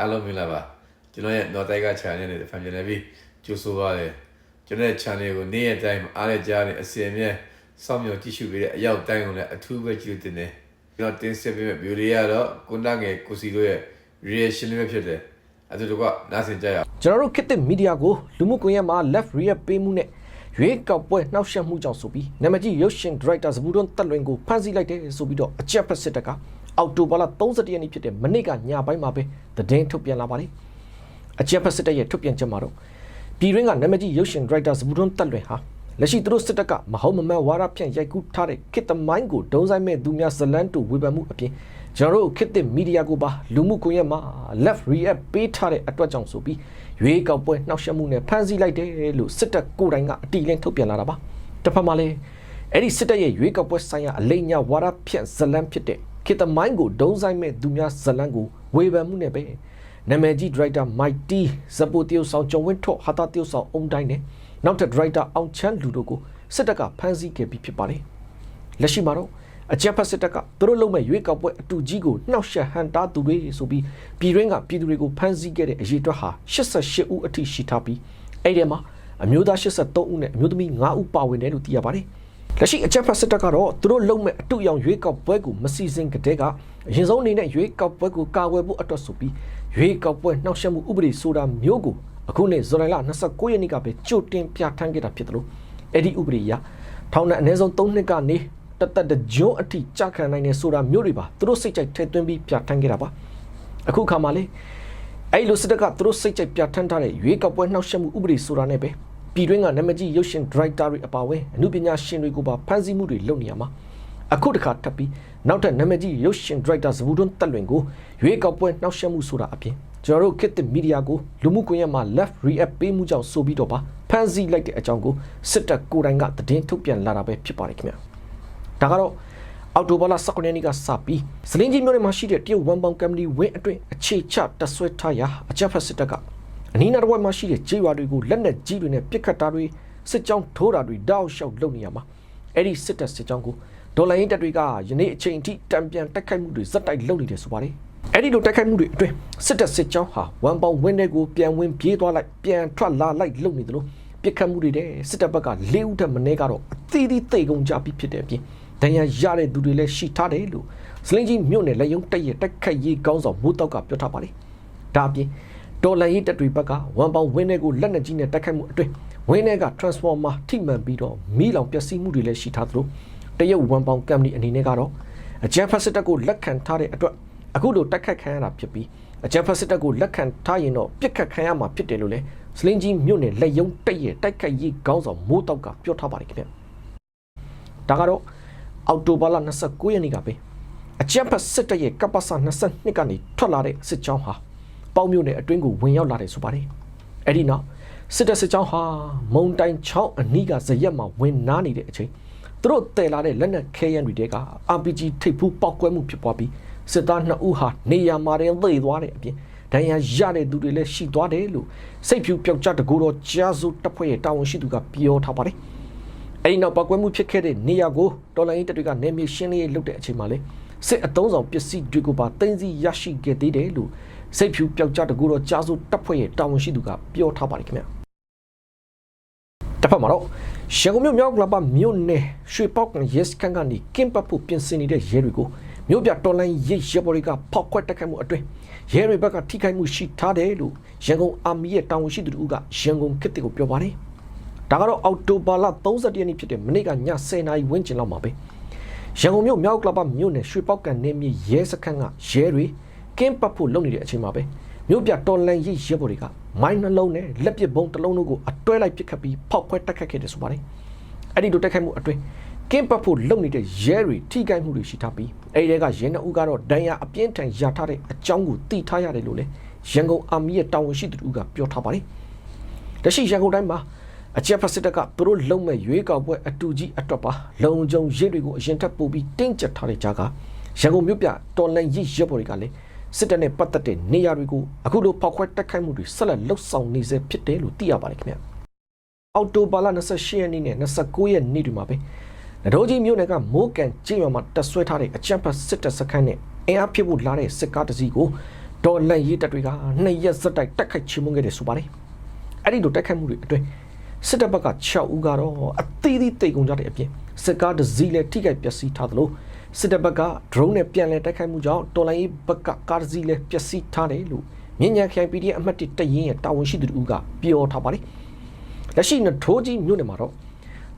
အားလုံးမင်္ဂလာပါကျွန်တော်ရဲ့ North Tiger Channel နဲ့ဖန်ပြန်နေပြီးကြိုဆိုပါရစေကျွန်တော်ရဲ့ channel ကိုနေ့ရက်တိုင်းအားရကြားနေအစီအမြဲစောင့်မျှော်ကြည့်ရှုပေးတဲ့အရောက်တိုင်းကိုလည်းအထူးပဲကြည့်တင်တယ်ကျွန်တော်တင်ဆက်ပေးမယ့် video လေးကတော့ကိုနာငယ်ကိုစီတို့ရဲ့ reaction လေးပဲဖြစ်တယ်အဲဒါတော့ကနားဆင်ကြရအောင်ကျွန်တော်တို့ခေတ်သစ်မီဒီယာကိုလူမှုကွန်ရက်မှာ left react ပေးမှုနဲ့ရွေးကောက်ပွဲနှောက်ယှက်မှုကြောင့်ဆိုပြီးနာမည်ကြီးရုပ်ရှင်ဒါရိုက်တာဇဘူတွန်းတက်လွင်ကိုဖမ်းဆီးလိုက်တယ်ဆိုပြီးတော့အကြက်ဖက်စစ်တပ်က အောက်တိုဘာလ31ရက်နေ့ဖြစ်တဲ့မနေ့ကညပိုင်းမှာပဲသတင်းထုတ်ပြန်လာပါတယ်အကြက်ဖက်စစ်တပ်ရဲ့ထုတ်ပြန်ချက်မှာတော့ပြည်တွင်းကနာမည်ကြီးရုပ်ရှင်ဒါရိုက်တာဇဘူတွန်းတက်လွင်ဟာလက်ရှိသူတို့စစ်တပ်ကမဟုတ်မမှန်ဝါဒဖြန့်ရိုက်ကူးထားတဲ့ခေတ်သမိုင်းကိုဒုံဆိုင်မဲ့သူများဇလန်းတူဝေဖန်မှုအပြင်ကျွန်တော်တို့ခေတ်သစ်မီဒီယာကိုပါလူမှုကွန်ရက်မှာ left react ပေးထားတဲ့အတွက်ကြောင့်ဆိုပြီးရွေးကောက်ပွဲနှောက်ယှက်မှုနဲ့ဖမ်းဆီးလိုက်တယ်လို့စစ်တပ်ကိုယ်တိုင်ကအတီလင်းထုတ်ပြန်လာတာပါတစ်ဖက်မှာလည်းအဲ့ဒီစစ်တပ်ရဲ့ရွေးကောက်ပွဲဆိုင်ရာအလိမ်ညာဝါဒဖြန့်ဇလန်းဖြစ်တဲ့ ခေတ်သမိုင်းကိုဒုံဆိုင်မဲ့သူများဇလန်းကိုဝေဖန်မှုနဲ့ပဲနာမည်ကြီးဒရိုက်တာမိုက်တီဇပိုတီယိုဆောင်ကျော်ဝင်းထွတ်ဟာတာတီယိုဆောင်အုံတိုင်းနဲ့နောက်ထပ်ဒရိုက်တာအောင်ချမ်းလူတို့ကိုစစ်တပ်ကဖမ်းဆီးခဲ့ပြီးဖြစ်ပါတယ်လက်ရှိမှာတော့အကြက်ဖက်စစ်တပ်ကသူတို့လုံးမဲ့ရွေးကောက်ပွဲအတူကြီးကိုနှောက်ယှက်ဟန်တာသူတွေဆိုပြီးပြည်တွင်းကပြည်သူတွေကိုဖမ်းဆီးခဲ့တဲ့အရေးအတွက်ဟာ88ဦးအထိရှိထားပြီးအဲ့ဒီမှာအမျိုးသား83ဦးနဲ့အမျိုးသမီး9ဦးပါဝင်တယ်လို့သိရပါတယ် လက်ရှိအကြက်ဖက်စစ်တပ်ကတော့သူတို့လုံးမဲ့အတူရောင်ရွေးကောက်ပွဲကိုမစီစဉ်ကြတဲ့ကအရင်ဆုံးအနေနဲ့ရွေးကောက်ပွဲကိုကာကွယ်ဖို့အတွက်ဆိုပြီးရွေးကောက်ပွဲနှောက်ယှက်မှုဥပဒေဆိုတာမျိုးကိုအခုနေ့ဇူလိုင်လ29ရက်နေ့ကပဲကြိုတင်ပြဋ္ဌာန်းခဲ့တာဖြစ်တယ်လို့အဲ့ဒီဥပဒေအရထောင်နဲ့အနည်းဆုံး3နှစ်ကနေတသက်တကြွအထိကြာခံနိုင်တဲ့ဆိုတာမျိုးတွေပါသူတို့စိတ်ကြိုက်ထည့်သွင်းပြီးပြဋ္ဌာန်းခဲ့တာပါအခုခါမှာလေအဲ့လိုစစ်တပ်ကသူတို့စိတ်ကြိုက်ပြဋ္ဌာန်းထားတဲ့ရွေးကောက်ပွဲနှောက်ယှက်မှုဥပဒေဆိုတာနဲ့ပဲ ပြည်တွင်းကနာမည်ကြီးရုပ်ရှင်ဒါရိုက်တာတွေအပါအဝင်အမှုပညာရှင်တွေကိုပါဖမ်းဆီးမှုတွေလုပ်နေရမှာအခုတခါထပ်ပြီးနောက်ထပ်နာမည်ကြီးရုပ်ရှင်ဒါရိုက်တာဇဘူတွန်းတက်လွင်ကိုရွေးကောက်ပွဲနှောက်ယှက်မှုဆိုတာအပြင်ကျွန်တော်တို့ခေတ်သစ်မီဒီယာကိုလူမှုကွန်ရက်မှာ left react ပေးမှုကြောင့်ဆိုပြီးတော့ပါဖမ်းဆီးလိုက်တဲ့အကြောင်းကိုစစ်တပ်ကိုယ်တိုင်ကသတင်းထုတ်ပြန်လာတာပဲဖြစ်ပါတယ်ခင်ဗျာဒါကတော့အော်တိုဘာလ19ရက်နေ့ကစပြီးစလင်းကြီးမြို့နယ်မှာရှိတဲ့တရုတ်ဝန်ပေါင်ကမ်ပဏီဝင်းအတွင်းအခြေချတက်ဆွဲထားရာအကြမ်းဖက်စစ်တပ်က အနီးနားတစ်ဝက်မှာရှိတဲ့ကြေးရွာတွေကိုလက်နက်ကြီးတွေနဲ့ပစ်ခတ်တာတွေစစ်ကြောင်းထိုးတာတွေတောက်လျှောက်လုပ်နေရမှာအဲ့ဒီစစ်တပ်စစ်ကြောင်းကိုဒေါ်လာရင်းတပ်တွေကယနေ့အချိန်အထိတံပြန်တိုက်ခိုက်မှုတွေဇက်တိုက်လုပ်နေတယ်ဆိုပါတယ်အဲ့ဒီလိုတိုက်ခိုက်မှုတွေအတွင်းစစ်တပ်စစ်ကြောင်းဟာဝန်ပေါင်ဝင်းတွေကိုပြန်ဝင်ပြေးသွားလိုက်ပြန်ထွက်လာလိုက်လုပ်နေတယ်လို့ပြစ်ခတ်မှုတွေတဲ့စစ်တပ်ဘက်က၄ဦးထက်မနည်းကတော့အသီးသီးသိကုန်ကြပြီးဖြစ်တဲ့အပြင်ဒဏ်ရာရတဲ့သူတွေလည်းရှိထားတယ်လို့စလင်းကြီးမြို့နယ်လက်ယုံတက်ရဲ့တိုက်ခိုက်ရေးကောင်းဆောင်မိုးတောက်ကပြောထားပါတယ်ဒါအပြင် ဒေါ်လာရေးတပ်တွေဘက်ကဝန်ပေါင်ဝင်းတွေကိုလက်နက်ကြီးနဲ့တိုက်ခိုက်မှုအတွင်းဝင်းတွေက transformer ထိမှန်ပြီးတော့မီးလောင်ပျက်စီးမှုတွေလည်းရှိထားသလိုတရုတ်ဝန်ပေါင်ကမ်ပဏီအနေနဲ့ကတော့အဂျန်ဖက်စစ်တပ်ကိုလက်ခံထားတဲ့အတွက်အခုလိုတိုက်ခတ်ခံရတာဖြစ်ပြီးအဂျန်ဖက်စစ်တပ်ကိုလက်ခံထားရင်တော့ပြစ်ခတ်ခံရမှာဖြစ်တယ်လို့လည်းစလင်းကြီးမြို့နယ်လက်ယုံတက်ရဲ့တိုက်ခိုက်ရေးကောင်းဆောင်မိုးတောက်ကပြောထားပါတယ်ခင်ဗျဒါကတော့အောက်တိုဘာလ29ရက်နေ့ကပဲအကြမ်းဖက်စစ်တပ်ရဲ့ကပ္ပစ22ကနေထွက်လာတဲ့စစ်ကြောင်းဟာ ပေါင်းမြို့နယ်အတွင်းကိုဝင်ရောက်လာတယ်ဆိုပါတယ်။အဲ့ဒီနောက်စစ်တပ်စစ်ကြောင်းဟာမုံတိုင်ချောင်းအနီးကဇရက်မှာဝင်နားနေတဲ့အချိန်သူတို့တည်လာတဲ့လက်နက်ခဲယမ်းတွေတဲက RPG ထိပ်ဖူးပောက်ကွဲမှုဖြစ်ပွားပြီးစစ်သား2ဦးဟာနေရာမှာတင်သေသွားတဲ့အပြင်ဒဏ်ရာရတဲ့သူတွေလည်းရှိသွားတယ်လို့စိတ်ဖြူပျောက်ကြားတကူတော်ကြားစုတပ်ဖွဲ့ရဲ့တာဝန်ရှိသူကပြောထားပါတယ်။အဲဒီနောက်ပောက်ကွဲမှုဖြစ်ခဲ့တဲ့နေရာကိုတော်လိုင်းတပ်တွေကနေမြေရှင်းလင်းရေးလုပ်တဲ့အချိန်မှာလေစစ်အုံဆောင်ပစ္စည်းတွေကိုပါတင်စီရရှိခဲ့သေးတယ်လို့ စိတ်ဖြူပျောက်ကြားတကူတော်ကြားစုတပ်ဖွဲ့ရဲ့တာဝန်ရှိသူကပြောထားပါတယ်ခင်ဗျာ။တစ်ဖက်မှာတော့ရန်ကုန်မြို့မြောက်ကလပ်မြို့နယ်ရွှေပေါက်ကန်ရဲစခန်းကနေကင်းပတ်ဖို့ပြင်ဆင်နေတဲ့ရဲတွေကိုမြို့ပြတော်လိုင်းရိတ်ရဲဘော်တွေကဖောက်ခွက်တက်ခိုက်မှုအတွင်းရဲတွေဘက်ကထိခိုက်မှုရှိထားတယ်လို့ရန်ကုန်အာမီရဲ့တာဝန်ရှိသူတို့ကရန်ကုန်ခေတ်တွေကိုပြောပါတယ်။ဒါကတော့အောက်တိုဘာလ30ရက်နေ့ဖြစ်တဲ့မနေ့ကည10:00နာရီဝန်းကျင်လောက်မှာပဲရန်ကုန်မြို့မြောက်ကလပ်မြို့နယ်ရွှေပေါက်ကန်နေမြေရဲစခန်းကရဲတွေ ကင်းပတ်ဖို့လုပ်နေတဲ့အချိန်မှာပဲမြို့ပြတော်လန်ရိတ်ရဲဘော်တွေကမိုင်းနှလုံးနဲ့လက်ပစ်ဘုံတစ်လုံးတို့ကိုအတွဲလိုက်ပစ်ခတ်ပြီးဖောက်ခွဲတက်ခတ်ခဲ့တယ်ဆိုပါတယ်။အဲ့ဒီလိုတက်ခတ်မှုအတွင်းကင်းပတ်ဖို့လုပ်နေတဲ့ရဲတွေထိခိုက်မှုတွေရှိထားပြီးအဲ့ဒီကရဲနှုတ်ကတော့ဒဏ်ရာအပြင်းထန်ရထားတဲ့အကြောင်းကိုသိထားရတယ်လို့လည်းရန်ကုန်အာမီရဲ့တာဝန်ရှိသူတို့ကပြောထားပါတယ်။တရှိရန်ကုန်တိုင်းမှာအကြက်ဖက်စစ်တပ်ကသူတို့လုံမဲ့ရွေးကောက်ပွဲအတူကြီးအတွက်ပါလုံခြုံရေးတွေကိုအရင်ထပ်ပို့ပြီးတင်းကျပ်ထားတဲ့ကြားကရန်ကုန်မြို့ပြတော်လန်ရစ်ရဲဘော်တွေကလည်း စစ်တပ်နဲ့ပတ်သက်တဲ့နေရာတွေကိုအခုလိုဖောက်ခွဲတက်ခိုက်မှုတွေဆက်လက်လှုပ်ဆောင်နေစေဖြစ်တယ်လို့သိရပါတယ်ခင်ဗျာအော်တိုဘာလ28ရက်နေ့နဲ့29ရက်နေ့တွေမှာပဲနဒိုကြီးမြို့နယ်ကမိုးကန်ကျေးရွာမှာတက်ဆွဲထားတဲ့အကြမ်းဖက်စစ်တပ်စခန်းနဲ့အင်အားဖြစ်ဖို့လာတဲ့စစ်ကားတစ်စီးကိုဒေါ်လန်ရေးတပ်တွေကနှစ်ရက်စက်တိုက်တက်ခိုက်ချေမှုန်းခဲ့တယ်ဆိုပါတယ်အဲ့ဒီလိုတက်ခိုက်မှုတွေအတွင်းစစ်တပ်ဘက်က6ဦးကတော့အသေးသေးတိတ်ကုန်ကြတဲ့အပြင်စစ်ကားတစ်စီးလည်းထိခိုက်ပျက်စီးထားသလို စစ်တပ်ဘက်က drone နဲ့ပြန်လည်တိုက်ခိုက်မှုကြောင့်တော်လိုင်းရေးဘက်ကကားတစ်စီးလည်းပျက်စီးထားတယ်လို့မြင်းညံခိုင် PDF အမှတ်1တပ်ရင်းရဲ့တာဝန်ရှိသူတို့ကပြောထားပါတယ်လက်ရှိနထိုးကြီးမြို့နယ်မှာတော့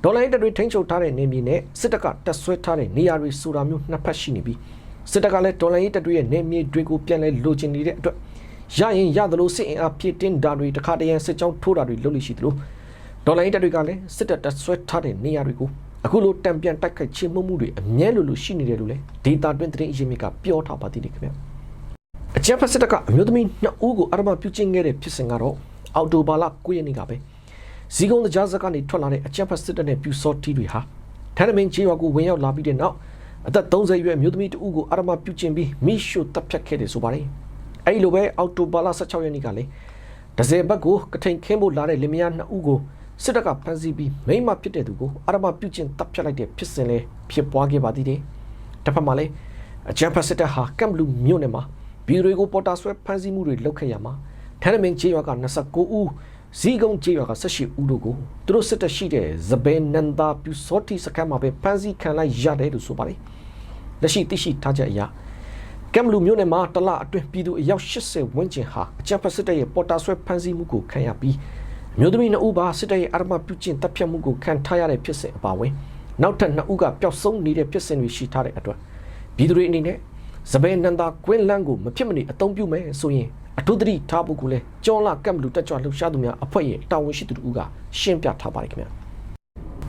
ဒေါ်လာတပ်တွေထိန်းချုပ်ထားတဲ့နေမြေနဲ့စစ်တပ်ကတပ်ဆွဲထားတဲ့နေရာတွေဆိုတာမျိုးနှစ်ဖက်ရှိနေပြီးစစ်တပ်ကလည်းဒေါ်လာတပ်တွေရဲ့နေမြေတွေကိုပြန်လဲလိုချင်နေတဲ့အတွက်ရရင်ရသလိုစစ်အင်အားဖြည့်တင်းတာတွေတခါတရံစစ်ကြောင်းထိုးတာတွေလုပ်လို့ရှိသလိုဒေါ်လာတပ်တွေကလည်းစစ်တပ်တပ်ဆွဲထားတဲ့နေရာတွေကို အခုလိုတံပြန်တိုက်ခိုက်ချေမှုမှုတွေအမြဲလိုလိုရှိနေတယ်လို့လည်းဒေတာတွင်သတင်းအရင်းမြစ်ကပြောထားပါသေးတယ်ခင်ဗျအကြမ်းဖက်စစ်တပ်ကအမျိုးသမီးနှစ်ဦးကိုအရမပြုကျင့်ခဲ့တဲ့ဖြစ်စဉ်ကတော့အော်တိုဘာလ9ရက်နေ့ကပဲဇီကုံတရားစကနေထွက်လာတဲ့အကြက်ဖက်စစ်တပ်နဲ့ပြူစောတီတွေဟာထန်းသမင်းချေရွာကိုဝင်ရောက်လာပြီးတဲ့နောက်အသက်30အရွယ်အမျိုးသမီးတဦးကိုအာရမပြုကျင်ပြီးမိရှုတပ်ဖြတ်ခဲ့တယ်ဆိုပါတယ်။အဲဒီလိုပဲအော်တိုဘာလ16ရက်နေ့ကလည်းဒဇယ်ဘက်ကိုကထိန်ခင်းဖို့လာတဲ့လင်မယားနှစ်ဦးကို စစ်တပ်ကဖမ်းဆီးပြီးမိမဖြစ်တဲ့သူကိုအာရမပြုကျင်တပ်ဖြတ်လိုက်တဲ့ဖြစ်စဉ်လေးဖြစ်ပွားခဲ့ပါသေးတယ်။တစ်ဖက်မှာလည်းအကြမ်းဖက်စစ်တပ်ဟာကမ်ဘလူးမြို့နယ်မှာဘီတွေကိုပေါ်တာဆွဲဖမ်းဆီးမှုတွေလုပ်ခဲ့ရမှာထန်းသမင်းချေရွာက29ဦးဇီကုံကျေးရွာက၁၈ဦးတို့ကိုသူတို့စစ်တပ်ရှိတဲ့ဇဘဲနန္ဒာပြူစောတိစခန်းမှာပဲဖမ်းဆီးခံလိုက်ရတယ်လို့ဆိုပါတယ်။လက်ရှိသိရှိထားချက်အရကမ်ဘလူမျိုးနယ်မှာတလအတွင်းပြည်သူအယောက်80ဝန်းကျင်ဟာအကြမ်းဖက်စစ်တပ်ရဲ့ပေါ်တာဆွဲဖမ်းဆီးမှုကိုခံရပြီးအ မျိုးသမီးနှစ်ဦးပါစစ်တပ်ရဲ့အာရမပြုကျင့်တပ်ဖြတ်မှုကိုခံထားရတဲ့ဖြစ်စဉ်အပါအဝင်နောက်ထပ်နှစ်ဦးကပျောက်ဆုံးနေတဲ့ဖြစ်စဉ်တွေရှိထားတဲ့အတွက်ပြည်သူတွေအနေနဲ့ဇဘဲနန္ဒာကွင်းလန်းကိုမဖြစ်မနေအသုံးပြုမယ်ဆိုရင်အထူးသတိထားဖို့ကိုလည်းကျောင်းလာကမ်ဘလူတက်ကြွလှုပ်ရှားသူများအဖွဲ့ရဲ့တာဝန်ရှိသူတို့ကရှင်းပြထားပါတယ်ခင်ဗျာ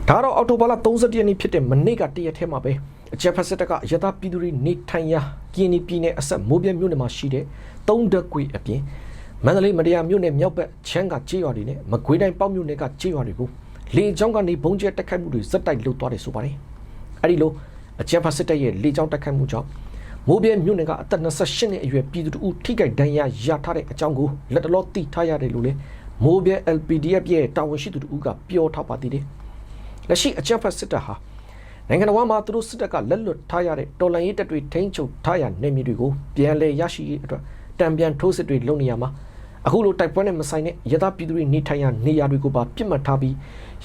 ဒါတော့အော်တိုဘာလ31ရက်နေ့ဖြစ်တဲ့မနေ့ကတရက်ထဲမှာပဲအချက်ဖက်စစ်တပ်ကအရသာပြည်သူတွေနေထိုင်ရာကင်းနီပြည်နယ်အဆက်မိုးပြဲမြို့နယ်မှာရှိတဲ့တုံးတက်ကွေအပြင် မန္တလေးမတရားမြို့နယ်မြောက်ဘက်ချမ်းကကြေးရွာတွေနဲ့မကွေးတိုင်းပေါ့မြို့နယ်ကကြေးရွာတွေကိုလေကြောင်းကနေဘုံကျဲတက်ခိုက်မှုတွေဇက်တိုက်လုပ်သွားတယ်ဆိုပါတယ်အဲဒီလိုအချက်ဖက်စစ်တပ်ရဲ့လေကြောင်းတက်ခိုက်မှုကြောင့်မိုးပြဲမြို့နယ်ကအသက်28နှစ်အရွယ်ပြည်သူတို့ထိခိုက်ဒဏ်ရာရထားတဲ့အကြောင်းကိုလက်တလောသိထားရတယ်လို့လည်းမိုးပြဲ LPDF ရဲ့တာဝန်ရှိသူတို့ကပြောထားပါသေးတယ်။လက်ရှိအကြမ်းဖက်စစ်တပ်ဟာနိုင်ငံတော်မှာသူတို့စစ်တပ်ကလက်လွတ်ထားရတဲ့တော်လှန်ရေးတပ်တွေထိန်းချုပ်ထားရတဲ့မြေတွေကိုပြန်လည်ရရှိရေးအတွက်တံပြန်ထိုးစစ်တွေလုပ်နေရမှာ အခုလိုတိုက်ပွဲနဲ့မဆိုင်တဲ့ရသပြည်သူတွေနေထိုင်ရာနေရာတွေကိုပါပြစ်မှတ်ထားပြီး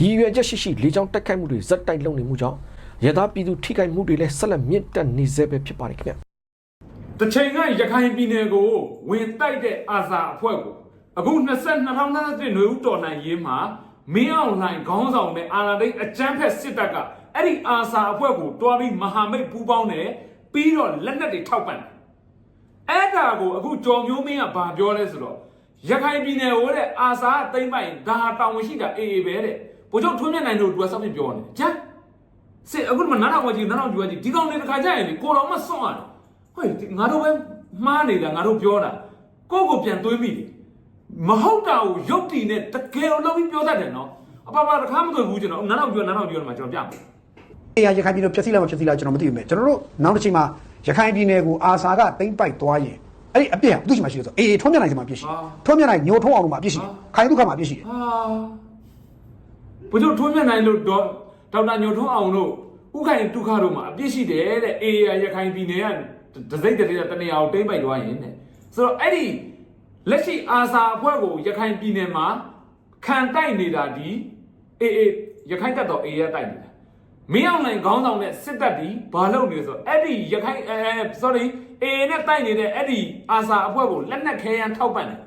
ရည်ရွယ်ချက်ရှိရှိလေကြောင်းတိုက်ခိုက်မှုတွေဇက်တိုက်လုပ်နေမှုကြောင့်ရသပြည်သူထိခိုက်မှုတွေလည်းဆက်လက်မြင့်တက်နေစေပဲဖြစ်ပါတယ်ခင်ဗျာတချိန်ကရခိုင်ပြည်နယ်ကိုဝင်တိုက်တဲ့အာဇာအဖွဲ့ကိုအခု20 2023နွေဦးတော်လှန်ရေးမှာမင်းအောင်လှိုင်ခေါင်းဆောင်တဲ့အာဏာသိမ်းအကြမ်းဖက်စစ်တပ်ကအဲ့ဒီအာဇာအဖွဲ့ကိုတွားပြီးမဟာမိတ်ပူးပေါင်းတယ်ပြီးတော့လက်နက်တွေထောက်ပံ့တယ်အဲ့ဒါကိုအခုကြော်မျိုးမင်းကဘာပြောလဲဆိုတော့ ရခိုင်ပြည်နယ်ဟိုတဲ့အာဇာသိမ်းပိုင်ဒါဟာတောင်းဝင်ရှိတာအေးအေးပဲတဲ့ဘိုလ်ချုပ်ထွန်းမြတ်နိုင်တို့ကစောင့်ပြပြောနေကြစစ်အခုမှနားထောင်ကြည့်နားထောင်ကြည့်ကြည့်ဒီကောင်တွေတစ်ခါကြရင်လေကိုတော်မှစွန့်ရတယ်ဟဲ့ငါတို့ပဲမှားနေတာငါတို့ပြောတာကိုယ့်ကိုပြန်တွေးမိတယ်မဟုတ်တာကိုရုပ်တည်နဲ့တကယ်လို့ပြီးပြောတတ်တယ်နော်အပပတခါမတွေ့ဘူးကျွန်တော်နားတော့ပြောနားတော့ပြောနေမှာကျွန်တော်ပြမယ်အေးရခိုင်ပြည်နယ်ဖြည့်ဆည်းလိုက်မှဖြည့်ဆည်းလိုက်ကျွန်တော်မသိဘူးမဲ့ကျွန်တော်တို့နောက်တစ်ချိန်မှာရခိုင်ပြည်နယ်ကိုအာဆာကတိမ့်ပိုက်သွားရင် အဲ့ဒီအပြစ်ဟာသူ့ရှိမှရှိတယ်ဆိုအေးအေးထုံးမြနိုင်စီမှာအပြစ်ရှိတယ်ထုံးမြနိုင်ညိုထုံးအောင်လို့မှာအပြစ်ရှိတယ်ခိုင်ဒုက္ခမှာအပြစ်ရှိတယ်ဟာဘုတို့ထွန်းမြတ်နိုင်လို့ဒေါဒေါက်တာညိုထွန်းအောင်လို့ဥခိုင်ဒုက္ခတို့မှာအပြစ်ရှိတယ်တဲ့အေးရခိုင်ပြည်နယ်ကဒစိတ်တည်းတနေရာကိုတိမ့်ပိုက်သွားရင်တဲ့ဆိုတော့အဲ့ဒီလက်ရှိအာစာအဖွဲ့ကိုရခိုင်ပြည်နယ်မှာခံတိုက်နေတာဒီအေးအေးရခိုင်တပ်တော်အေးရတိုက်နေတာမင်းအောင်လှိုင်ခေါင်းဆောင်တဲ့စစ်တပ်ဒီဘာလုပ်နေလဲဆိုတော့အဲ့ဒီရခိုင်အဲ sorry အေနဲ့တိုက်နေတဲ့အဲ့ဒီအာစာအဖွဲ့ကိုလက်နက်ခဲယမ်းထောက်ပံ့တယ်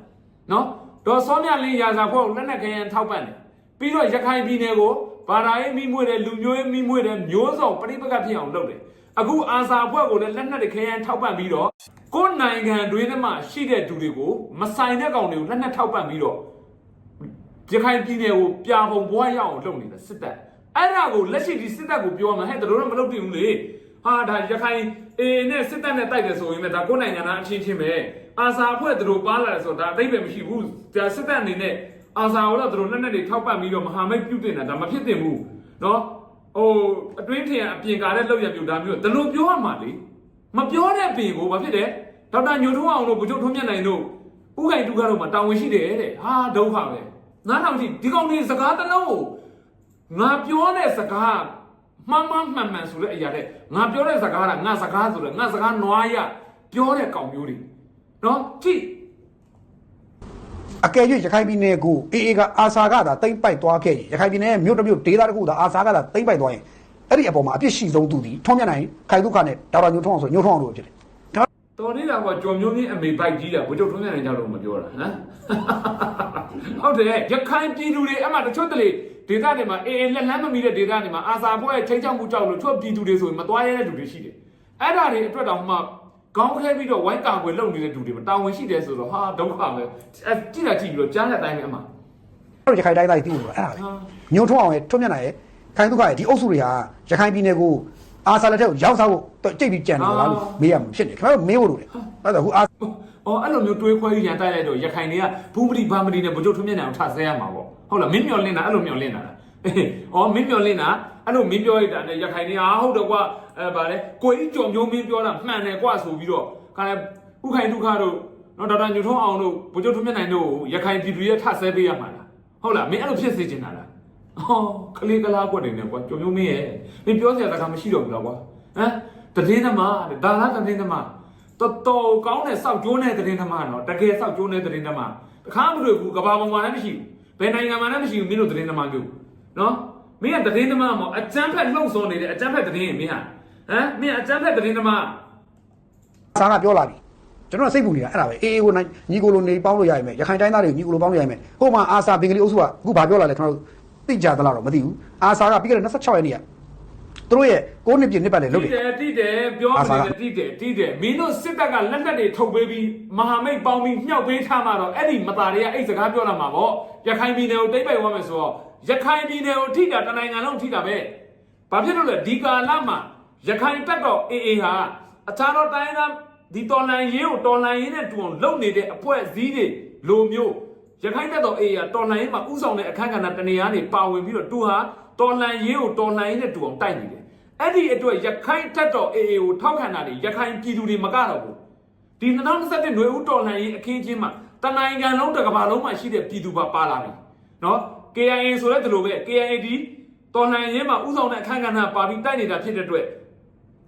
နော်ဒေါ်စောမြလင်းရာဇာအဖွဲ့ကိုလက်နက်ခဲယမ်းထောက်ပံ့တယ်ပြီးတော့ရခိုင်ပြည်နယ်ကိုဘာသာရေးမိမွေတဲ့လူမျိုးရေးမိမွေတဲ့မျိုးစုံပြိပကဖြစ်အောင်လုပ်တယ်အခုအာစာအဖွဲ့ကိုလည်းလက်နက်တွေခဲယမ်းထောက်ပံ့ပြီးတော့ကိုယ်နိုင်ငံတွင်းထဲမှာရှိတဲ့သူတွေကိုမဆိုင်တဲ့ကောင်တွေကိုလက်နက်ထောက်ပံ့ပြီးတော့ရခိုင်ပြည်နယ်ကိုပြာပုံဘွားရအောင်လုပ်နေတာစစ်တပ်အဲ့ဒါကိုလက်ရှိဒီစစ်တပ်ကိုပြောမှာဟဲ့တို့တော့မလုပ်တင်ဘူးလေဟာဒါရခိုင် အေနဲ့စစ်တပ်နဲ့တိုက်တယ်ဆိုရင်လည်းဒါကိုယ်နိုင်ငံသားအချင်းချင်းပဲအာစာအဖွဲ့တို့ပါလာတယ်ဆိုတော့ဒါအသိပဲမရှိဘူးဒါစစ်တပ်အနေနဲ့အာစာကိုတော့တို့လက်နက်တွေထောက်ပံ့ပြီးတော့မဟာမိတ်ပြုတင်တာဒါမဖြစ်တင်ဘူးနော်ဟိုအတွင်းထင်အပြင်ကားတဲ့လောက်ရပြူဒါမျိုးဒါလို့ပြောရမှာလေမပြောတဲ့ပင်ကိုဘာဖြစ်တယ်ဒေါက်တာညိုထုံးအောင်တို့ဗိုလ်ချုပ်ထွန်းမြတ်နိုင်တို့ဥခိုင်တူကတော့မတာဝန်ရှိတယ်တဲ့ဟာဒုက္ခပဲနားထောင်ကြည့်ဒီကောင်လေးစကားတစ်လုံးကိုငါပြောတဲ့စကား မှန်မှန်မှန်မှန်ဆိုတဲ့အရာတဲ့ငါပြောတဲ့စကားကငါစကားဆိုတဲ့ငါစကားနွားရပြောတဲ့ကောင်မျိုးတွေနော်ကြည့်အကယ်၍ရခိုင်ပြည်နယ်ကိုအေအေကအာဆာကသာတိမ့်ပိုက်သွားခဲ့ရင်ရခိုင်ပြည်နယ်မြို့တစ်မြို့ဒေသတစ်ခုသာအာဆာကသာတိမ့်ပိုက်သွားရင်အဲ့ဒီအပေါ်မှာအပြစ်ရှိဆုံးသူသည်ထွန်းမြတ်နိုင်ခိုင်ဒုက္ခနဲ့ဒေါက်တာညိုထွန်းအောင်ဆိုညိုထွန်းအောင်တို့ပဲဖြစ်တယ်ကျွန်တော်တော်နေတာကကြော်မျိုးမြင့်အမေပိုက်ကြီးတာဘုချုပ်ထွန်းမြတ်နိုင်ကြလို့မပြောတာဟမ်ဟုတ်တယ်ရခိုင်ပြည်သူတွေအမှတချို့တလေ ဒေသတွေမှာအေးအေးလက်လန်းမမီတဲ့ဒေသတွေမှာအာစာဘွဲချင်းချောက်မှုကြောက်လို့ချို့ပြည်သူတွေဆိုရင်မသွားရတဲ့လူတွေရှိတယ်အဲ့ဒါတွေအတွက်တော့မှကောင်းခဲပြီးတော့ဝိုင်းကာကွယ်လုပ်နေတဲ့လူတွေမှာတာဝန်ရှိတယ်ဆိုတော့ဟာဒုက္ခပဲအဲကြည့်တာကြည့်ပြီးတော့ကြားတဲ့အတိုင်းပဲအမှတို့ရခိုင်တိုင်းသားတွေသိလို့အဲ့ဒါပဲညိုထွန်းအောင်ရဲ့ထွန်းမြတ်နိုင်ရဲ့ခိုင်ဒုက္ခရဲ့ဒီအုပ်စုတွေဟာရခိုင်ပြည်နယ်ကိုအာဆာလက်ထက်ကိုရောက်စားဖို့ကြိတ်ပြီးကြံနေလားလို့မေးရမှာဖြစ်နေခင်ဗျားတို့မေးဖို့လို့လေအဲ့ဒါအခုအာ အော်အဲ့လိုမျိုးတွေးခွဲရန်တိုက်လိုက်တော့ရခိုင်တွေကဘူးမတိဘာမတိနဲ့ဗကြုတ်ထွန်းမြတ်နိုင်အောင်ထဆဲရမှာပေါ့ဟုတ်လားမင်းမျော်လင့်တာအဲ့လိုမျော်လင့်တာလားအော်မင်းမျော်လင့်တာအဲ့လိုမင်းပြောရတာနဲ့ရခိုင်တွေကအာဟုတ်တော့ကွာအဲဗါလဲကိုကြီးကြော်မျိုးမင်းပြောတာမှန်တယ်ကွာဆိုပြီးတော့ခါလဲဥခိုင်ဒုက္ခတို့နော်ဒေါက်တာညိုထုံးအောင်တို့ဗကြုတ်ထွန်းမြတ်နိုင်တို့ရခိုင်ပြည်သူရဲ့ထဆဲပေးရမှာလားဟုတ်လားမင်းအဲ့လိုဖြစ်စေချင်တာလားဟောကလေးကလားကွက်နေတယ်ကွာကြော်မျိုးမင်းရဲ့မင်းပြောစရာစကားမရှိတော့ဘူးလားကွာဟမ်တည်င်းသမားဒါလားတည်င်းသမား တော်တော်ကောင်းတဲ့စောက်ကျိုးတဲ့သတင်းသမားနော်တကယ်စောက်ကျိုးတဲ့သတင်းသမားတခါမတွေ့ဘူးကဘာပေါ်မှာလည်းမရှိဘူးဘယ်နိုင်ငံမှာလည်းမရှိဘူးမင်းတို့သတင်းသမားမျိုးနော်မင်းကသတင်းသမားမောအကျန်းဖက်လှုပ်ဆော်နေတဲ့အကျန်းဖက်သတင်းရင်မင်းဟာဟမ်မင်းအကျန်းဖက်သတင်းသမားစာကပြောလာပြီကျွန်တော်ကစိတ်ပူနေတာအဲ့ဒါပဲအေးအေးကိုညီကိုလိုနေပေါင်းလို့ရရင်မယ်ရခိုင်တိုင်းသားတွေညီကိုလိုပေါင်းလို့ရရင်မယ်ဟိုမှာအာဆာဘင်္ဂလီအုပ်စုကအခုဘာပြောလာလဲကျွန်တော်တို့သိကြသလားတော့မသိဘူးအာဆာကပြီးခဲ့တဲ့26ရက်နေ့က သူတို့ရဲ့ကိုးနှစ်ပြည့်နှစ်ပတ်လေလုပ်တိတယ်တယ်တိတယ်ပြောနေတယ်တိတယ်တိတယ်မင်းတို့စစ်တပ်ကလက်နက်တွေထုတ်ပေးပြီးမဟာမိတ်ပေါင်းပြီးမြှောက်ပေးထားမှတော့အဲ့ဒီမသားတွေကအဲ့စကားပြောလာမှာပေါ့ရခိုင်ပြည်နယ်ကိုတိတ်ပိုက်သွားမယ်ဆိုတော့ရခိုင်ပြည်နယ်ကိုထိတာတနိုင်ငံလုံးထိတာပဲဘာဖြစ်လို့လဲဒီကာလမှာရခိုင်တပ်တော်အေအေဟာအခြားသောတိုင်းသားဒီတော်လန်ရေးကိုတော်လန်ရေးနဲ့တူအောင်လုပ်နေတဲ့အဖွဲ့အစည်းတွေလိုမျိုးရခိုင်တပ်တော်အေအေဟာတော်လန်ရေးမှာဥဆောင်တဲ့အခန်းကဏ္ဍတနေရာနေပါဝင်ပြီးတော့သူဟာတော်လန်ရေးကိုတော်လန်ရေးနဲ့တူအောင်တိုက်နေတယ် အဲ့ဒီအတွက်ရခိုင်တက်တော်အေအေကိုထောက်ခံတာတွေရခိုင်ပြည်သူတွေမကတော့ဘူးဒီ2021ຫນွေဦးတော်လှန်ရေးအခင်းချင်းမှာတနိုင်ငံလုံးတစ်ကမ္ဘာလုံးမှာရှိတဲ့ပြည်သူပါပါလာပြီနော် KIA ဆိုတဲ့ဒီလိုပဲ KIA ဒီတော်လှန်ရေးမှာဥဆောင်တဲ့အခမ်းကဏ္ဍပါပြီးတိုက်နေတာဖြစ်တဲ့အတွက်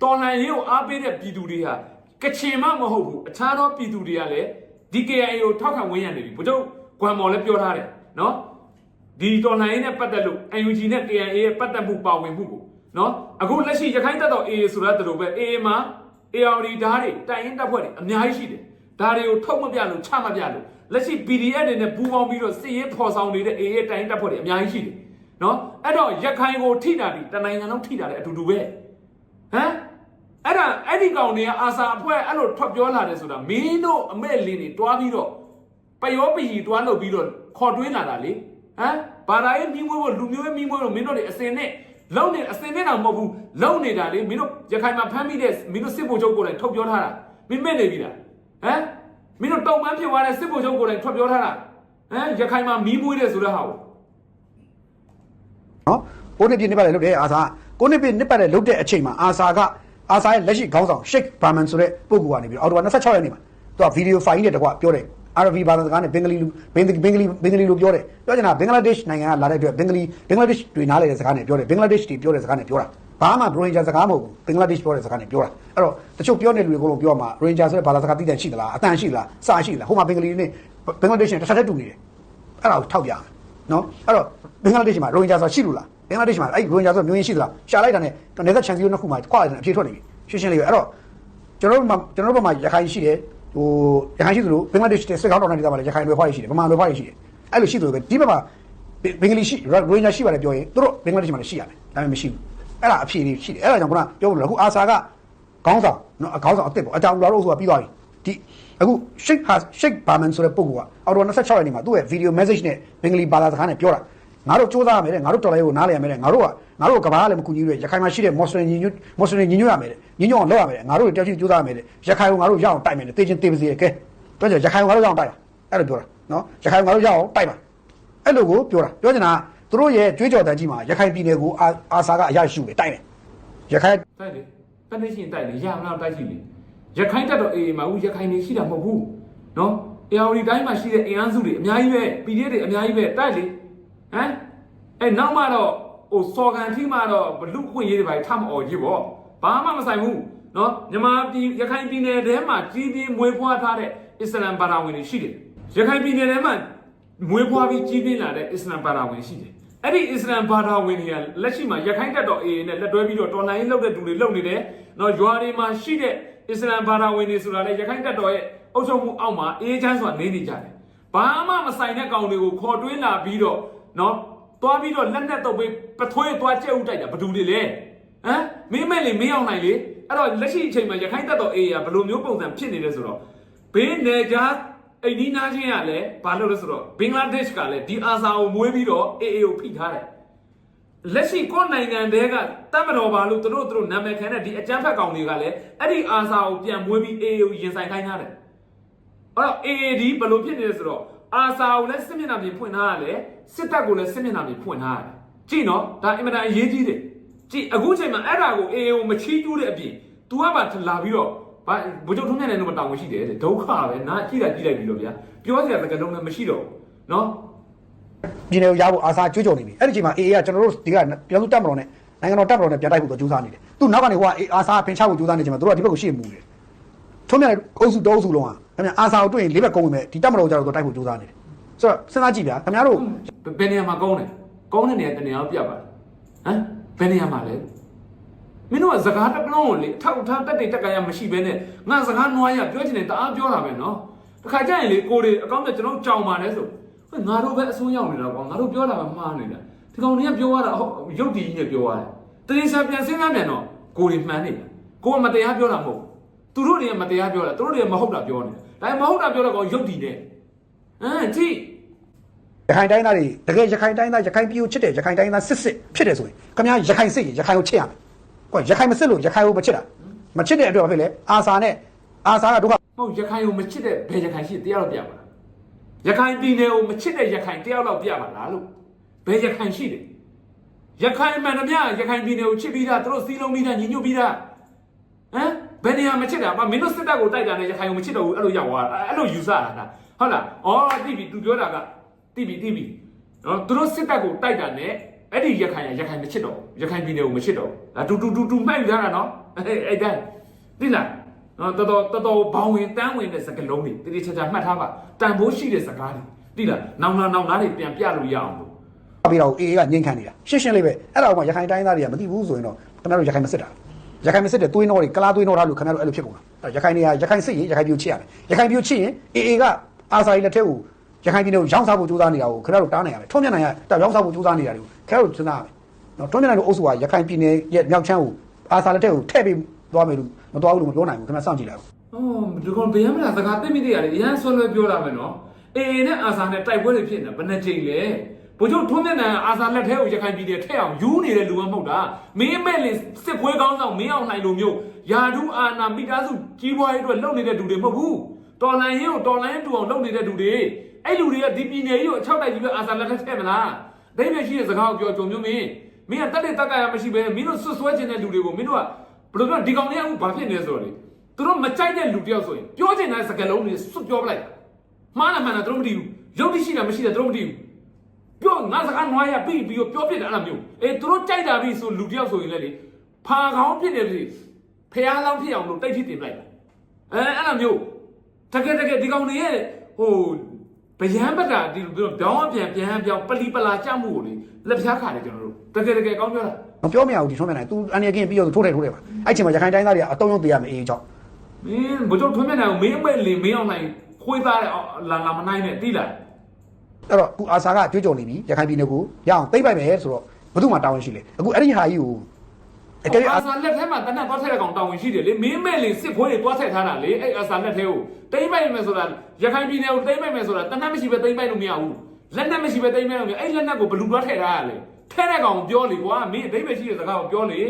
တော်လှန်ရေးကိုအားပေးတဲ့ပြည်သူတွေဟာကချင်မှမဟုတ်ဘူးအခြားသောပြည်သူတွေကလည်းဒီ KIA ကိုထောက်ခံဝင်ရနေပြီဘုတို့ကွမ်မော်လည်းပြောထားတယ်နော်ဒီတော်လှန်ရေးနဲ့ပတ်သက်လို့ UNG နဲ့ KNA ရဲ့ပတ်သက်မှုပါဝင်မှုကို နော်အခုလက်ရှိရခိုင်တပ်တော် AA ဆိုတဲ့တူပဲ AA မှာ ARD ဓာတ်တွေတိုင်ရင်တပ်ဖွဲ့တွေအများကြီးရှိတယ်ဒါတွေကိုထုတ်မပြလို့ချမပြလို့လက်ရှိ PDF တွေနဲ့ပူးပေါင်းပြီးတော့စစ်ရေးဖော်ဆောင်နေတဲ့ AA ရဲ့တိုင်ရင်တပ်ဖွဲ့တွေအများကြီးရှိတယ်နော်အဲ့တော့ရခိုင်ကိုထိတာဒီတနိုင်ငံလုံးထိတာတယ်အတူတူပဲဟမ်အဲ့ဒါအဲ့ဒီကောင်တွေကအာစာအဖွဲ့အဲ့လိုထွက်ပြောလာတယ်ဆိုတာမင်းတို့အမဲ့လင်းတွေတွားပြီးတော့ပယောပီတွားလုပ်ပြီးတော့ခေါ်တွင်းလာတာလေဟမ်ဘာသာရေးမိမွေးဖို့လူမျိုးရေးမိမွေးလို့မင်းတို့တွေအစင်နဲ့ လုံနေအစင်နဲ့တော့မဟုတ်ဘူးလုံနေတာလေမင်းတို့ရခိုင်မှာဖမ်းမိတဲ့မင်းတို့စစ်ဗိုလ်ချုပ်ကိုယ်တိုင်ထုတ်ပြောထားတာမင်းမဲ့နေပြီလားဟမ်မင်းတို့တုံပန်းဖြစ်သွားတဲ့စစ်ဗိုလ်ချုပ်ကိုယ်တိုင်ထွက်ပြောထားတာဟမ်ရခိုင်မှာမီးမွေးတယ်ဆိုတဲ့ဟာကိုနော်ကိုးနှစ်ပြည့်နှစ်ပတ်လေလုပ်တယ်အာဆာကိုးနှစ်ပြည့်နှစ်ပတ်လေလုပ်တဲ့အချိန်မှာအာဆာကအာဆာရဲ့လက်ရှိခေါင်းဆောင်ရှစ်ဘာမန်ဆိုတဲ့ပုဂ္ဂိုလ်ကနေပြီးအော်တိုဘာ26ရက်နေ့မှာသူကဗီဒီယိုဖိုင်နဲ့တကွပြောတယ် RV ဘာသာစကားနဲ့ဘင်္ဂလီလူဘင်္ဂလီဘင်္ဂလီဘင်္ဂလီလိုပြောတယ်ပြောချင်တာဘင်္ဂလားဒေ့ရှ်နိုင်ငံကလာတဲ့အတွက်ဘင်္ဂလီဘင်္ဂလားဒေ့ရှ်တွေနားလည်တဲ့စကားနဲ့ပြောတယ်ဘင်္ဂလားဒေ့ရှ်တွေပြောတဲ့စကားနဲ့ပြောတာဘာမှရိုဟင်ဂျာစကားမဟုတ်ဘူးဘင်္ဂလားဒေ့ရှ်ပြောတဲ့စကားနဲ့ပြောတာအဲ့တော့တချို့ပြောနေလူတွေအကုန်လုံးပြောမှာရိုဟင်ဂျာဆိုတဲ့ဘာသာစကားသိတဲ့ရှိသလားအတန်ရှိသလားစာရှိသလားဟိုမှာဘင်္ဂလီနဲ့ဘင်္ဂလားဒေ့ရှ်နဲ့တစ်ဆက်တည်းတူနေတယ်အဲ့ဒါကိုထောက်ပြမယ်နော်အဲ့တော့ဘင်္ဂလားဒေ့ရှ်မှာရိုဟင်ဂျာဆိုတာရှိလို့လားဘင်္ဂလားဒေ့ရှ်မှာအဲ့ရိုဟင်ဂျာဆိုတာမျိုးရင်းရှိသလားရှာလိုက်တာနဲ့နေသက်ချန်စီယိုနှစ်ခုမှာခွာလိုက်တဲ့အဖြေထွက်နေပြီရှင်းရှင်းလေးပဲအဲ့တော့ကျွန်တော်တို့မှာကျွန်တော်တို့ဘက်မှာရခိုင်ရှိတယ် ဟိုရခိုင်ရှိသလိုဘင်္ဂလားဒေ့ရှ်တဲ့စစ်ကောင်းတော်နေတဲ့ဒေသမှာလည်းရခိုင်တွေခွာရရှိတယ်ဗမာတွေခွာရရှိတယ်အဲ့လိုရှိသလိုပဲဒီဘက်မှာဘင်္ဂလီရှိရိုဟင်ဂျာရှိပါတယ်ပြောရင်သူတို့ဘင်္ဂလားဒေ့ရှ်မှာလည်းရှိရတယ်ဒါပေမဲ့မရှိဘူးအဲ့ဒါအဖြေလေးရှိတယ်အဲ့ဒါကြောင့်ခုနပြောလို့အခုအာဆာကခေါင်းဆောင်နော်ခေါင်းဆောင်အစ်စ်ပေါ့အတောင်လာတော့ဆိုတာပြီးသွားပြီဒီအခု Sheikh Has Sheikh Barman ဆိုတဲ့ပုဂ္ဂိုလ်ကအော်တို26ရက်နေ့မှာသူ့ရဲ့ video message နဲ့ဘင်္ဂလီဘာသာစကားနဲ့ပြောတာငါတို့စူးစမ်းရမယ်တဲ့ငါတို့တော်လေးကိုနားလည်ရမယ်တဲ့ငါတို့က ငါတို့ကကဘာလည်းမကူညီဘူးတဲ့ရခိုင်မှာရှိတဲ့ Muslim ညီညွတ် Muslim ညီညွတ်ရမယ်တဲ့ညီညွတ်အောင်လုပ်ရမယ်တဲ့ငါတို့တွေတက်ရှိစူးစမ်းရမယ်တဲ့ရခိုင်ကိုငါတို့ရအောင်တိုက်မယ်တဲ့တေချင်းတေပါစီတဲ့ကဲပြောကြရခိုင်ကိုငါတို့ရအောင်တိုက်တာအဲ့လိုပြောတာနော်ရခိုင်ကိုငါတို့ရအောင်တိုက်ပါအဲ့လိုကိုပြောတာပြောချင်တာသူတို့ရဲ့ကြွေးကြော်တန်းကြီးမှာရခိုင်ပြည်နယ်ကိုအာအာစာကအရရှိတယ်တိုက်တယ်ရခိုင်တိုက်လေတနေ့ရှိရင်တိုက်လေရမလားတိုက်ရှိလေရခိုင်တက်တော့အေးမှာဦးရခိုင်နေရှိတာမဟုတ်ဘူးနော်အေအော်ဒီတိုင်းမှာရှိတဲ့အင်အားစုတွေအများကြီးပဲ PDF တွေအများကြီးပဲတိုက်လေဟမ်အဲနောက်မှတော့ ဟိုစော်ကန်ထိမှတော့ဘလူခွင့်ရေးတွေပါထမအော်ကြီးပေါ့ဘာမှမဆိုင်ဘူးနော်မြန်မာပြည်ရခိုင်ပြည်နယ်ထဲမှာကြီးပြင်းမွေးဖွားထားတဲ့အစ္စလမ်ဘာသာဝင်တွေရှိတယ်ရခိုင်ပြည်နယ်ထဲမှာမွေးဖွားပြီးကြီးပြင်းလာတဲ့အစ္စလမ်ဘာသာဝင်ရှိတယ်အဲ့ဒီအစ္စလမ်ဘာသာဝင်တွေကလက်ရှိမှာရခိုင်တပ်တော် AA နဲ့လက်တွဲပြီးတော့တော်လိုင်းလုပ်တဲ့သူတွေလုပ်နေတယ်နော်ရွာတွေမှာရှိတဲ့အစ္စလမ်ဘာသာဝင်တွေဆိုတာလေရခိုင်တပ်တော်ရဲ့အုပ်ချုပ်မှုအောက်မှာအေးချမ်းစွာနေနေကြတယ်ဘာမှမဆိုင်တဲ့ကောင်တွေကိုခေါ်တွင်းလာပြီးတော့နော် သွားပြီးတော့လက်နဲ့တော့ပေးပထွေးသွားကြက်ဥတိုက်တာဘယ်သူတွေလဲဟမ်မင်းမဲ့လေမင်းအောင်နိုင်လေအဲ့တော့လက်ရှိအချိန်မှာရခိုင်တပ်တော် AA ကဘယ်လိုမျိုးပုံစံဖြစ်နေလဲဆိုတော့ဘေးနယ်ကြားအိန္ဒိနာချင်းကလည်းဘာလို့လဲဆိုတော့ဘင်္ဂလားဒေ့ရှ်ကလည်းဒီအာဆာကိုမွေးပြီးတော့ AA ကိုဖိထားတယ်လက်ရှိကိုယ့်နိုင်ငံတည်းကတတ်မတော်ပါလို့သူတို့သူတို့နာမည်ခံတဲ့ဒီအကြမ်းဖက်ကောင်တွေကလည်းအဲ့ဒီအာဆာကိုပြန်မွေးပြီး AA ကိုရင်ဆိုင်ခိုင်းထားတယ်အဲ့တော့ AAD ဘယ်လိုဖြစ်နေလဲဆိုတော့ အာဆာကိုလည်းစစ်မျက်နှာပြင်ဖွင့်ထားရတယ်စစ်တပ်ကိုလည်းစစ်မျက်နှာပြင်ဖွင့်ထားရတယ်ကြည့်နော်ဒါအင်မတန်အရေးကြီးတယ်ကြည့်အခုချိန်မှာအဲ့ဒါကို AA ကိုမချီးကျူးတဲ့အပြင် तू ကပါလာပြီးတော့ဘာဘုချုပ်ထုံးမြတ်နိုင်လို့မတောင်းဝင်ရှိတယ်တဲ့ဒုက္ခပဲနားကြည့်လိုက်ကြည့်လိုက်ပြီးတော့ဗျာပြောစရာစကားလုံးလည်းမရှိတော့ဘူးနော်ပြည်နယ်ကိုရဖို့အာစာကြွကြော်နေပြီအဲ့ဒီချိန်မှာ AA ကကျွန်တော်တို့ဒီကပြည်သူတပ်မတော်နဲ့နိုင်ငံတော်တပ်မတော်နဲ့ပြတိုက်ဖို့ကြိုးစားနေတယ်သူနောက်ကနေဟိုကအာစာဖင်ချဖို့ကြိုးစားနေချိန်မှာသူတို့ကဒီဘက်ကိုရှေ့မူတယ်ထုံးမြတ်အုပ်စုတောအုပ်စုလုံးဟာ ခင်ဗျာအာစာကိုတွေ့ရင်လေးဘက်ကုန်းဝင်မယ်ဒီတပ်မတော်ကြတော့သူတိုက်ဖို့ကြိုးစားနေတယ်ဆိုတော့စဉ်းစားကြည့်ဗျာခင်ဗျားတို့ဘယ်နေရာမှာကောင်းတယ်ကောင်းတဲ့နေရာတနေရာကိုပြပါဟမ်ဘယ်နေရာမှာလဲမင်းတို့ကစကားတစ်လုံးကိုလေအထောက်အထားတက်တွေတက်ကရမရှိဘဲနဲ့ငါစကားနွားရပြောချင်တယ်တအားပြောတာပဲနော်တခါကျရင်လေကိုတွေအကောင့်နဲ့ကျွန်တော်ကြောင်ပါလဲဆိုဟဲ့ငါတို့ပဲအစွန်းရောက်နေတာကွာငါတို့ပြောတာပဲမှားနေတာဒီကောင်တွေကပြောရတာဟုတ်ရုပ်တည်ကြီးနဲ့ပြောရတယ်တတိယပြန်စဉ်းစားပြန်တော့ကိုတွေမှန်နေတာကိုကမတရားပြောတာမဟုတ်သူတို့တွေကမတရားပြောတာသူတို့တွေကမဟုတ်တာပြောနေတာ ဒါပေမဲ့မဟုတ်တာပြောတဲ့ကောင်ရုပ်တည်နေဟမ်ကြည့်ရခိုင်တိုင်းသားတွေတကယ်ရခိုင်တိုင်းသားရခိုင်ပြည်ကိုချစ်တယ်ရခိုင်တိုင်းသားစစ်စစ်ဖြစ်တယ်ဆိုရင်ခင်ဗျားရခိုင်စစ်ရင်ရခိုင်ကိုချစ်ရမယ်ကွာရခိုင်မစစ်လို့ရခိုင်ကိုမချစ်တာမချစ်တဲ့အတွက်ဘာဖြစ်လဲအာစာနဲ့အာစာကဒုက္ခမဟုတ်ရခိုင်ကိုမချစ်တဲ့ဘယ်ရခိုင်ရှိတရားတော့ပြပါလားရခိုင်ပြည်နယ်ကိုမချစ်တဲ့ရခိုင်တရားတော့ပြပါလားလို့ဘယ်ရခိုင်ရှိတယ်ရခိုင်မှန်သမျှရခိုင်ပြည်နယ်ကိုချစ်ပြီးသားသူတို့စီးလုံးပြီးသားညီညွတ်ပြီးသားဟမ် ဘယ်နေရာမချစ်တာမမင်းတို့စစ်တပ်ကိုတိုက်တာနဲ့ရခိုင်ကိုမချစ်တော့ဘူးအဲ့လိုရောက်သွားတာအဲ့လိုယူဆတာလားဟုတ်လားဩတိပြီ तू ပြောတာကတိပြီတိပြီနော်သူတို့စစ်တပ်ကိုတိုက်တာနဲ့အဲ့ဒီရခိုင်ရရခိုင်မချစ်တော့ဘူးရခိုင်ပြည်နယ်ကိုမချစ်တော့ဘူးဒါတူတူတူတူမှတ်ယူထားတာနော်အဲ့အဲ့တိုင်းသိလားနော်တော်တော်တော်တော်ဘောင်ဝင်တန်းဝင်တဲ့စကလုံးတွေတိတိကျကျမှတ်ထားပါတန်ဖိုးရှိတဲ့စကားတွေတိလားနောင်နာနောင်သားတွေပြန်ပြလို့ရအောင်လို့ပြီးတော့ AA ကငင်းခံနေတာရှင်းရှင်းလေးပဲအဲ့ဒါကမှရခိုင်တိုင်းသားတွေကမသိဘူးဆိုရင်တော့ခင်ဗျားတို့ရခိုင်မစစ်တာ ရခိုင်မစစ်တဲ့သွေးနှောတွေကလားသွေးနှောထားလို့ခင်ဗျားတို့အဲ့လိုဖြစ်ကုန်တာအဲ့ရခိုင်တွေကရခိုင်စစ်ရင်ရခိုင်ပြည်ကိုချစ်ရတယ်ရခိုင်ပြည်ကိုချစ်ရင် AA ကအာစာရီလက်ထက်ကိုရခိုင်ပြည်ကိုရောင်းစားဖို့ကြိုးစားနေတာကိုခင်ဗျားတို့တားနိုင်ရမယ်ထုံးမြတ်နိုင်ကတောက်ရောင်းစားဖို့ကြိုးစားနေတာတွေကိုခင်ဗျားတို့စဉ်းစားရမယ်နော်ထုံးမြတ်နိုင်တို့အုပ်စုကရခိုင်ပြည်နယ်ရဲ့မြောက်ချမ်းကိုအာစာလက်ထက်ကိုထည့်ပြီးသွားမယ်လို့မသွားဘူးလို့မပြောနိုင်ဘူးခင်ဗျားစောင့်ကြည့်လိုက်အောင်အော်ဒီကောင်ဘယ်ရမလားစကားသိမိသေးရတယ်အရန်ဆွလွဲပြောလာမယ်နော်အေးနဲ့အာဆာနဲ့တိုက်ပွဲတွေဖြစ်နေတာဘယ်နှကြိမ်လဲ ဘိုလ်ချုပ်ထုံးမြတ်နိုင်အာဆာလက်ထဲကိုရခိုင်ပြည်နယ်ထည့်အောင်ယူနေတဲ့လူကမဟုတ်တာမင်းမဲ့လင်စစ်ပွဲကောင်းဆောင်မင်းအောင်နိုင်လိုမျိုးယာဒူးအာနာမိသားစုကြီးပွားရေးအတွက်လုပ်နေတဲ့လူတွေမဟုတ်ဘူးတော်လန်ရေးကိုတော်လန်ရေးတူအောင်လုပ်နေတဲ့လူတွေအဲ့လူတွေကဒီပြည်နယ်ကြီးကိုအချောက်တိုက်ကြီးပဲအာဆာလက်ထဲထည့်မလားဒိဗေရှိတဲ့စကားကိုပြောကြုံမျိုးမင်းမင်းကတက်တဲ့တက်ကရမရှိဘဲမင်းတို့ဆွဆွဲခြင်းတဲ့လူတွေကိုမင်းတို့ကဘယ်လိုပြောဒီကောင်တွေကအခုဘာဖြစ်နေလဲဆိုတော့လေသူတို့မကြိုက်တဲ့လူတယောက်ဆိုရင်ပြောချင်တဲ့စကားလုံးတွေစွတ်ပြောပလိုက်မှားလားမှန်လားသူတို့မသိဘူးရုပ်တိရှိတာမရှိတာသူတို့မသိဘူး ပြောငါစကားနွားရပြီးပြီးပြောပြတယ်အဲ့လိုမျိုးအေးသူတို့ကြိုက်တာပြီဆိုလူတယောက်ဆိုရင်လည်းလေဖာကောင်းဖြစ်နေပြီဖះလောင်းဖြစ်အောင်လို့တိတ်ဖြစ်တင်လိုက်တာအဲအဲ့လိုမျိုးတကယ်တကယ်ဒီကောင်တွေရဲ့ဟိုဗျံဘက်ကဒီလိုပြောပြောင်းပြန်ပြန်ပြောင်းပလီပလာကြမှုကိုလေလက်ဖြားခါတယ်ကျွန်တော်တို့တကယ်တကယ်ကောင်းပြောတာမပြောမရဘူးဒီထုံးမြတ်နိုင် तू အန်ရကင်းပြီးတော့ထိုးတယ်ထိုးတယ်ပါအဲ့ချိန်မှာရခိုင်တိုင်းသားတွေကအတုံးလုံးပေးရမယ်အေးကြောင့်မင်းဘုတို့ထွန်းမြတ်နိုင်ကိုမင်းအမဲ့လင်မင်းအောင်နိုင်ခွေးသားတဲ့လာလာမနိုင်နဲ့တိလား အဲ့တော့အခုအာစာကကြွေးကြော်နေပြီရခိုင်ပြည်နယ်ကိုရအောင်သိမ့်ပိုက်မယ်ဆိုတော့ဘယ်သူမှတာဝန်ရှိလဲအခုအဲ့ဒီဟာကြီးကိုအကယ်၍အာဆာလက်ထဲမှာတနက်သွားထည့်တဲ့ကောင်တောင်းဝင်ရှိတယ်လေမင်းမဲ့လင်စစ်ခွေးတွေသွားထည့်ထားတာလေအဲ့အာဆာလက်ထဲကိုတိမ့်ပိုက်မယ်ဆိုတာရခိုင်ပြည်နယ်ကိုတိမ့်ပိုက်မယ်ဆိုတာတနက်မရှိပဲတိမ့်ပိုက်လို့မရဘူးလက်နက်မရှိပဲတိမ့်ပိုက်လို့မရအဲ့လက်နက်ကိုဘလူသွားထည့်ထားရလေထည့်တဲ့ကောင်ပြောလေကွာမင်းအသိပဲရှိတဲ့စကားကိုပြောလေအာ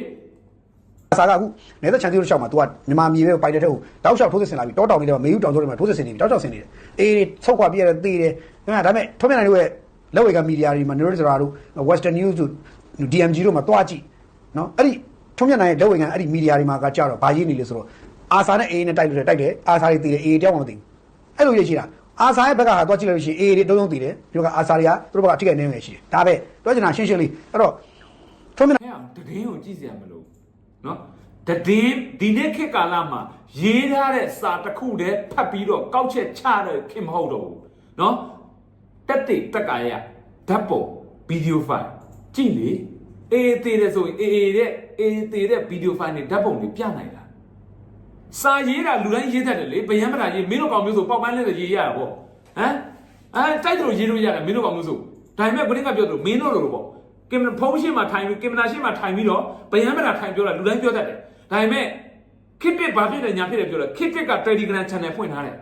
စာကအခုနေသက်ချန်တီတို့ရှောက်မှာ तू ကမြန်မာမြေပဲပိုက်တဲ့ထက်ကိုတောက်လျှောက်ထိုးစစ်ဆင်လာပြီတောက်တောင်လေးတွေမှာမေယူတောင်တို့တွေမှာထိုးစစ်ဆင်နေပြီတောက်လျှောက်ဆင်နေတယ်အေးဆုတ်ခွာပြရတဲ့သေးတယ်ဒါပေမဲ့ထုံးမြတ်နိုင်တို့ရဲ့လက်ဝေကမီဒီယာတွေမှာနေရိုစရာတို့ Western News တို့ DMG တို့မှာတွားကြည့်နော်အဲ့ဒီထုံးမြတ်နိုင်ရဲ့လက်ဝေကအဲ့ဒီမီဒီယာတွေမှာကကြတော့ဘာရေးနေလဲဆိုတော့အာစာနဲ့အေးနဲ့တိုက်လို့တိုက်တယ်အာစာတွေတည်တယ်အေးတယောက်မှမသိဘူးအဲ့လိုရေးရှိတာအာစာရဲ့ဘက်ကဟာတွားကြည့်လိုက်လို့ရှိရင်အေးတွေတုံးတုံးတည်တယ်ဒီဘက်ကအာစာတွေကသူတို့ဘက်ကထိခိုက်နေနေရှိတယ်ဒါပဲတွားချင်တာရှင်းရှင်းလေးအဲ့တော့ထုံးမြတ်ဟဲ့အောင်တည်င်းကိုကြည့်စရာမလို နော်တည်င်းဒီနေ့ခေတ်ကာလမှာရေးထားတဲ့စာတစ်ခုတည်းဖတ်ပြီးတော့ကောက်ချက်ချတဲ့ခင်မဟုတ်တော့ဘူးနော်တက်တိတက်ကာရဓာတ်ပုံဗီဒီယိုဖိုင်ကြည့်လေအေးသေးတယ်ဆိုရင်အေးအေးတဲ့အေးသေးတဲ့ဗီဒီယိုဖိုင်တွေဓာတ်ပုံတွေပြနိုင်လားစာရေးတာလူတိုင်းရေးတတ်တယ်လေဗယံမတာရေးမင်းတို့ကောင်မျိုးဆိုပေါက်ပန်းလေးတွေရေးရတာပေါ့ဟမ်အဲတိုက်တယ်လို့ရေးလို့ရတယ်မင်းတို့ကောင်မျိုးဆိုဒါပေမဲ့ကိုင်းကပြောတယ်မင်းတို့လိုပေါ့ ကင်မရာဖုန်းရှင်းမှာထိုင်ပြီးကင်မရာရှင်းမှာထိုင်ပြီးတော့ဗယံမတာထိုင်ပြောတာလူတိုင်းပြောတတ်တယ်ဒါပေမဲ့ခစ်တစ်ဘာဖြစ်လဲညာဖြစ်တယ်ပြောတယ်ခစ်တစ်က Telegram channel ဖွင့်ထားတယ်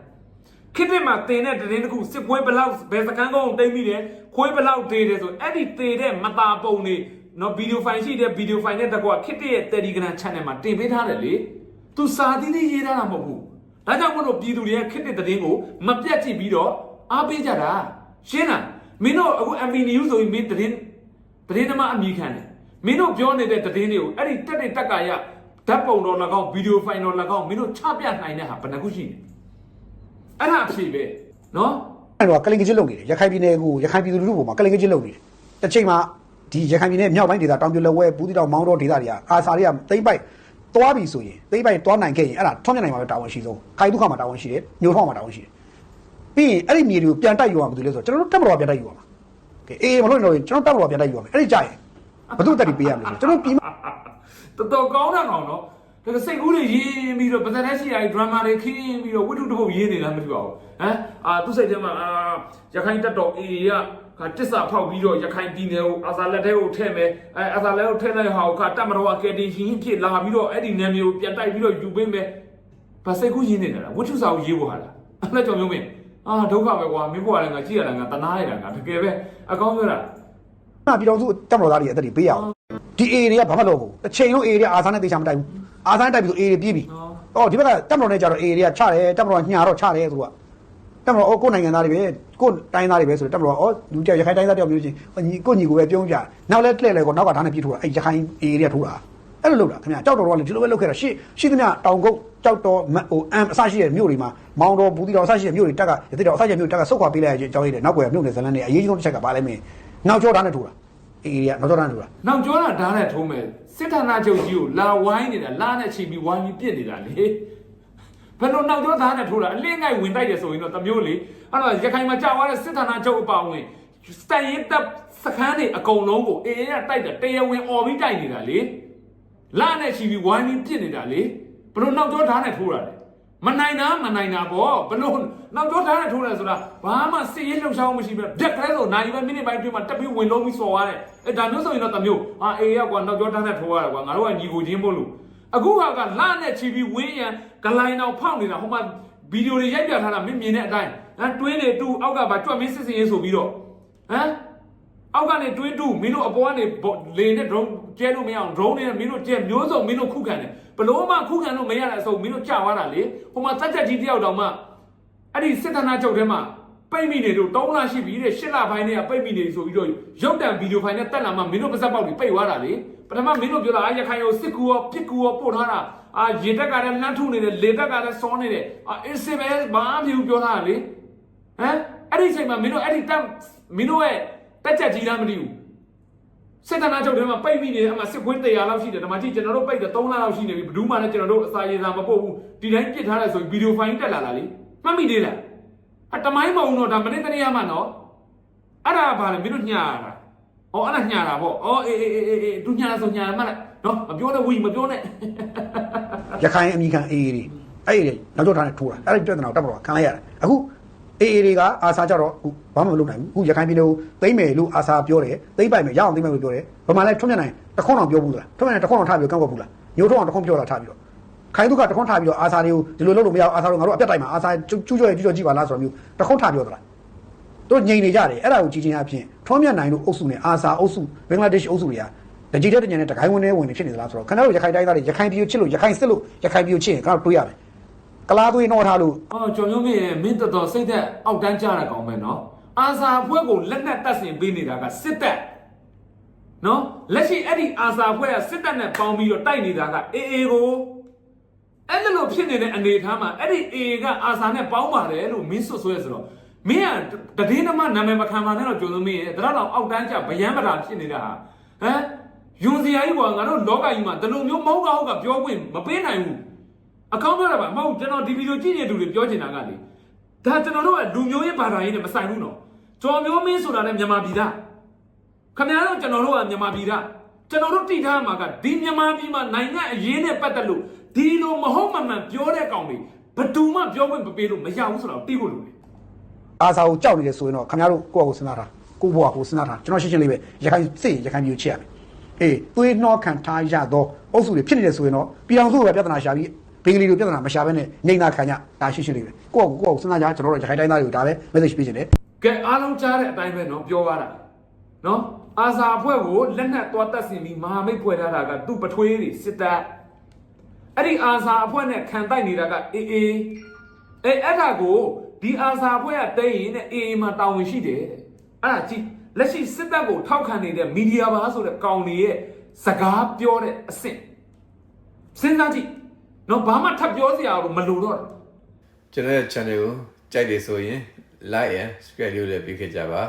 ခစ်တစ်မှာတင်တဲ့သတင်းတစ်ခုစစ်ပွဲဘလောက်ဘယ်စကန်းကုန်းတိမ့်မိတယ်ခွေးဘလောက်တေးတယ်ဆိုအဲ့ဒီတေးတဲ့မတာပုံတွေနော်ဗီဒီယိုဖိုင်ရှိတဲ့ဗီဒီယိုဖိုင်နဲ့တကွာခစ်တစ်ရဲ့ Telegram channel မှာတင်ပေးထားတယ်လေသူစာသီးသီးရေးထားတာမဟုတ်ဘူးဒါကြောင့်မို့လို့ပြည်သူတွေကခစ်တစ်သတင်းကိုမပြတ်ကြည့်ပြီးတော့အားပေးကြတာရှင်းလားမင်းတို့အခု MV News ဆိုပြီးမင်းသတင်း သတင်းသမားအမိခံတယ်မင်းတို့ပြောနေတဲ့သတင်းတွေကိုအဲ့ဒီတက်တဲ့တက်ကရဓာတ်ပုံတော်၎င်းဗီဒီယိုဖိုင်တော်၎င်းမင်းတို့ချပြနိုင်တဲ့ဟာဘယ်နှခုရှိလဲအဲ့ဒါအဖြစ်ပဲနော်အဲ့တော့ကလင်ကချင်းလုပ်နေတယ်ရခိုင်ပြည်နယ်ကိုရခိုင်ပြည်သူလူထုပေါ်မှာကလင်ကချင်းလုပ်နေတယ်တစ်ချိန်မှာဒီရခိုင်ပြည်နယ်မြောက်ပိုင်းဒေသတောင်ပြလက်ဝဲဘူးတီတောင်မောင်းတော့ဒေသတွေကအာစာတွေကသိမ့်ပိုက်သွားပြီဆိုရင်သိမ့်ပိုက်သွားနိုင်ခဲ့ရင်အဲ့ဒါထွန်းမြတ်နိုင်မှာပဲတာဝန်ရှိဆုံးခိုင်ဒုက္ခမှာတာဝန်ရှိတယ်ညိုထောင်းမှာတာဝန်ရှိတယ်ပြီးရင်အဲ့ဒီမြေတွေကိုပြန်တိုက်ယူရမှာဘာလို့လဲဆိုတော့ကျွန်တော်တို့တက်မတော်ပြန်တိုက်ယူရမှာ ကဲအေးမလို့လို့ရင်ကျွန်တော်တက်မတော်ပြန်တိုက်ယူရမယ်အဲ့ဒီကြရင်ဘသူတက်ပြီးပေးရမလဲကျွန်တော်ပြည်တော်တော်ကောင်းတာကောင်နော်ဒါကစိတ်ကူးတွေရင်းပြီးတော့ပဇက်တက်ရှိရာဒရမာတွေခင်းပြီးတော့ဝိတုတပုတ်ရေးနေတာမသိပါဘူးဟမ်အာသူစိတ်ထဲမှာအာရခိုင်တက်တော်အေရကတစ္ဆာဖောက်ပြီးတော့ရခိုင်ပြည်နယ်ကိုအာဇာလက်ထဲကိုထည့်မယ်အဲအာဇာလက်ကိုထည့်လိုက်ဟာကတတ်မတော်ကကယ်တင်ရှင်ဖြစ်လာပြီးတော့အဲ့ဒီနာမည်ကိုပြန်တိုက်ပြီးတော့ယူပေးမယ်ဗစိတ်ကူးရင်းနေတာလားဝိတုစာကိုရေးဖို့ဟာလားအဲ့ဒါကြောင့်မျိုးမင်း အာဒုက္ခပဲကွာမင်းဘွားလည်းငါကြည့်ရတာငါတနာရတာငါတကယ်ပဲအကောင်းပြောတာနာပြည်တော်စုတက်မတော်သားတွေအသက်တွေပေးရအောင်ဒီအေတွေကဘာမှလုပ်ဘူးတစ်ချိန်လုံးအေတွေအာစာနဲ့တေချာမတိုက်ဘူးအာစာနဲ့တိုက်ပြီးဆိုအေတွေပြေးပြီနော်အော်ဒီဘက်ကတက်မတော်နဲ့ကြတော့အေတွေကချတယ်တက်မတော်ညာတော့ချတယ်သူကတက်မတော်အော်ကိုယ်နိုင်ငံသားတွေပဲကိုယ်တိုင်းသားတွေပဲဆိုတော့တက်မတော်အော်လူတယောက်ရခိုင်တိုင်းသားတယောက်မျိုးချင်းညီကိုညီကိုပဲပြုံးကြနောက်လဲလှည့်လဲကောနောက်ကဓာတ်နဲ့ပြေးထိုးတာအဲ့ရခိုင်အေတွေကထိုးတာ အဲ့လိုလုပ်တာခင်ဗျကြောက်တော်တော့လည်းဒီလိုပဲလုပ်ခဲ့တာရှေ့ရှိသမျှတောင်ကုတ်ကြောက်တော်ဟိုအမ်အစရှိတဲ့မြို့တွေမှာမောင်တော်ဘူးတီတော်အစရှိတဲ့မြို့တွေတက်ကရတိတော်အစရှိတဲ့မြို့တက်ကဆုတ်ခွာပေးလိုက်ရအကြောင်းရည်တယ်နောက်ကွယ်ကမြို့နယ်ဇလန်းတွေအရေးကြီးဆုံးတစ်ချက်ကဘာလဲမင်းနောက်ကျောဓာတ်နဲ့ထိုးတာအေတွေကနောက်ကျောဓာတ်နဲ့ထိုးတာနောက်ကျောတာဓာတ်နဲ့ထုံးမယ်စစ်ဌာနချုပ်ကြီးကိုလာဝိုင်းနေတာလာနဲ့ချီပြီးဝိုင်းပြီးပြစ်နေတာလေဘယ်လိုနောက်ကျောဓာတ်နဲ့ထိုးတာအလင်းငိုက်ဝင်တိုက်တယ်ဆိုရင်တော့တမျိုးလေအဲ့တော့ရခိုင်မှာကြာသွားတဲ့စစ်ဌာနချုပ်အပါဝင်စတန်ရင်တပ်စခန်းတွေအကုန်လုံးကိုအေးရတိုက်တယ်တရားဝင်អော်ပြီးတိုက်နေတာလေ လာနဲ့ချီပြီးဝိုင်းပြီးပြစ်နေတာလေဘယ်လိုနောက်ကျောဓာတ်နဲ့ထိုးတာလဲမနိုင်တာမနိုင်တာပေါ့ဘလို့နောက်ကျောဓာတ်နဲ့ထိုးတယ်ဆိုတာဘာမှစစ်ရေးလှုပ်ရှားမှုမရှိပဲပြက်ကလေးဆိုနိုင်ပဲမိနစ်ပိုင်းအတွင်းမှာတက်ပြီးဝင်လုံးပြီးစော်ရတယ်အဲဒါမျိုးဆိုရင်တော့တမျိုးအာအေးရကွာနောက်ကျောဓာတ်နဲ့ထိုးရတယ်ကွာငါတို့ကညီကိုချင်းမို့လို့အခုဟာကလာနဲ့ချီပြီးဝင်းရန်ဂလိုင်းအောင်ဖောက်နေတာဟိုမှာဗီဒီယိုတွေရိုက်ပြထားတာမင်းမြင်တဲ့အတိုင်းဟမ်တွင်းတွေတူအောက်ကပါကြွက်မင်းစစ်စင်ရေးဆိုပြီးတော့ဟမ် အောက်ကနေတွင်းတူမင်းတို့အပေါ်ကနေလေနဲ့ drone ကျဲလို့မရအောင် drone နဲ့မင်းတို့ကျဲမျိုးစုံမင်းတို့ခုခံတယ်ဘလို့မှခုခံလို့မရတဲ့အစုံမင်းတို့ကြာသွားတာလေဟိုမှာတက်ချက်ကြီးတယောက်တောင်မှအဲ့ဒီစစ်ဌာနချုပ်ထဲမှာပိတ်မိနေတို့3လရှိပြီတဲ့8လပိုင်းတည်းကပိတ်မိနေဆိုပြီးတော့ရုပ်တံဗီဒီယိုဖိုင်နဲ့တက်လာမှမင်းတို့ပါဇက်ပေါက်တွေပိတ်သွားတာလေပထမမင်းတို့ပြောတာအာရခိုင်ရောစစ်ကူရောပြစ်ကူရောပို့ထားတာအာရေတက်ကလည်းလမ်းထုနေတယ်လေတက်ကလည်းစောနေတယ်အာအစ်စစ်ပဲဘာမှမဖြစ်ဘူးပြောထားတာလေဟမ်အဲ့ဒီအချိန်မှာမင်းတို့အဲ့ဒီတက်မင်းတို့ရဲ့ တက်ချက်ကြီးလားမသိဘူးစစ်တပ်နာချုပ်ထဲမှာပိတ်မိနေတယ်အမှစစ်ကွင်း100လောက်ရှိတယ်ဒီမှာကြည့်ကျွန်တော်တို့ပိတ်တယ်3လလောက်ရှိနေပြီဘယ်သူမှလည်းကျွန်တော်တို့အစာရေစာမပို့ဘူးဒီတိုင်းပြစ်ထားတယ်ဆိုရင်ဗီဒီယိုဖိုင်တက်လာတာလေမှတ်မိသေးလားအတမိုင်းမအောင်တော့ဒါမနေ့တနေ့ရမှနော်အဲ့ဒါဘာလဲမင်းတို့ညှာတာဩအဲ့ဒါညှာတာပေါ့ဩအေးအေးအေးအေးသူညှာဆိုညှာမှလည်းနော်မပြောနဲ့ဝီမပြောနဲ့ရခိုင်အမိခံအေးတွေအဲ့ဒီနောက်ကျောဓာတ်နဲ့ထိုးတာအဲ့ဒီပြဿနာကိုတက်မတော်ခံလိုက်ရတယ်အခု အေးတွေကအာစာကြတော့အခုဘာမှမလုပ်နိုင်ဘူးအခုရခိုင်ပြည်နယ်ကိုသိမ့်မယ်လို့အာစာပြောတယ်သိမ့်ပိုက်မယ်ရအောင်သိမ့်မယ်လို့ပြောတယ်ဗမာလည်းထွန်းမြတ်နိုင်တခွန်းအောင်ပြောဘူးလားထွန်းမြတ်နိုင်တခွန်းအောင်ထားပြီးတော့ကန့်ကွက်ဘူးလားညိုထုံးအောင်တခွန်းပြောတာထားပြီးတော့ခိုင်သူကတခွန်းထားပြီးတော့အာစာတွေကိုဒီလိုလုပ်လို့မရအောင်အာစာတို့ငါတို့အပြတ်တိုင်မှာအာစာကျူးကျော်ရကျူးကျော်ကြည့်ပါလားဆိုတော့မျိုးတခွန်းထားပြောသလားတို့ငြိမ်နေကြတယ်အဲ့ဒါကိုကြည်ချင်းအဖြစ်ထွန်းမြတ်နိုင်လို့အုပ်စုနဲ့အာစာအုပ်စုဘင်္ဂလားဒေ့ရှ်အုပ်စုတွေကတကြီးတဲ့တညနဲ့တခိုင်းဝင်နေဝင်နေဖြစ်နေသလားဆိုတော့ခဏတို့ရခိုင်တိုင်းသားတွေရခိုင်ပြည်ကိုချစ်လို့ရခိုင်စစ်လို့ရခိုင်ပြည်ကိုချစ်ရင်ခဏတို့တွေးရမယ် ကလားသွေးနှောထားလို့အော်ကျော်မျိုးမင်းရဲ့မင်းတော်တော်စိတ်သက်အောက်တန်းကြတာကောင်းမယ်နော်အာစာအဖွဲ့ကိုလက်နက်တပ်ဆင်ပေးနေတာကစစ်တပ်နော်လက်ရှိအဲ့ဒီအာစာအဖွဲ့ကစစ်တပ်နဲ့ပေါင်းပြီးတော့တိုက်နေတာကအေအေကိုအဲ့လိုဖြစ်နေတဲ့အနေအထားမှာအဲ့ဒီအေကအာစာနဲ့ပေါင်းပါတယ်လို့မင်းဆွဆွဲဆိုတော့မင်းကတည်င်းသမားနာမည်မခံပါနဲ့တော့ကျော်မျိုးမင်းရဲ့ဒါတော့အောက်တန်းကြဗျမ်းပတာဖြစ်နေတာဟာဟမ်ယွန်စီယာကြီးကွာငါတို့လောကကြီးမှာဒီလိုမျိုးမဟုတ်ကဟုတ်ကပြောခွင့်မပေးနိုင်ဘူး အကောင်းပြောတာပါမဟုတ်ကျွန်တော်ဒီဗီဒီယိုကြည့်နေသူတွေပြောချင်တာကလေဒါကျွန်တော်တို့ကလူမျိုးရေးဘာသာရေးနဲ့မဆိုင်ဘူးနော်ကျော်မျိုးမင်းဆိုတာလည်းမြန်မာပြည်သားခင်ဗျားတို့ကျွန်တော်တို့ကမြန်မာပြည်သားကျွန်တော်တို့တည်ထားမှာကဒီမြန်မာပြည်မှာနိုင်ငံအရေးနဲ့ပတ်သက်လို့ဒီလိုမဟုတ်မမှန်ပြောတဲ့ကောင်တွေဘယ်သူမှပြောခွင့်မပေးလို့မရဘူးဆိုတော့သိဖို့လိုတယ်အာစာကိုကြောက်နေတယ်ဆိုရင်တော့ခင်ဗျားတို့ကိုယ့်အကိုစဉ်းစားတာကိုယ့်ဘဝကိုစဉ်းစားတာကျွန်တော်ရှင်းရှင်းလေးပဲရခိုင်စစ်ရခိုင်မျိုးချစ်ရမယ်အေးသွေးနှောခံထားရသောအုပ်စုတွေဖြစ်နေတယ်ဆိုရင်တော့ပြည်တော်စုပဲပြဿနာရှာပြီးဘ င်္ဂလီတွေပြဿနာမရှာဘဲနဲ့နေနာခံကြဒါရှင်းရှင်းလေးပဲကိုယ့်အကိုကိုယ့်အကိုစဉ်းစားကြကျွန်တော်တို့ရခိုင်တိုင်းသားတွေကိုဒါပဲ message ပေးချင်တယ် ကဲအားလုံးကြားတဲ့အတိုင်းပဲเนาะပြောရတာเนาะအာဇာအဖွဲ့ကိုလက်နက်သွားတက်ဆင်ပြီးမဟာမိတ်ဖွဲ့ထားတာကသူ့ပထွေးတွေစစ်တပ်အဲ့ဒီအာဇာအဖွဲ့နဲ့ခံတိုက်နေတာကအေးအေးအဲအဲ့ဒါကိုဒီအာဇာအဖွဲ့ကတိတ်ရင်တဲ့အေးအေးမှာတာဝန်ရှိတယ်တဲ့အဲ့ဒါကြည့်လက်ရှိစစ်တပ်ကိုထောက်ခံနေတဲ့မီဒီယာပါဆိုတဲ့ကောင်တွေရဲ့စကားပြောတဲ့အဆင့်စဉ်းစားကြည့် နော်ဘာမှထပ်ပြောစရာတော့မလိုတော့ကျွန်တော်ရဲ့ channel ကိုကြိုက်တယ်ဆိုရင် like and subscribe လုပ်လည်းပြီးခဲ့ကြပါ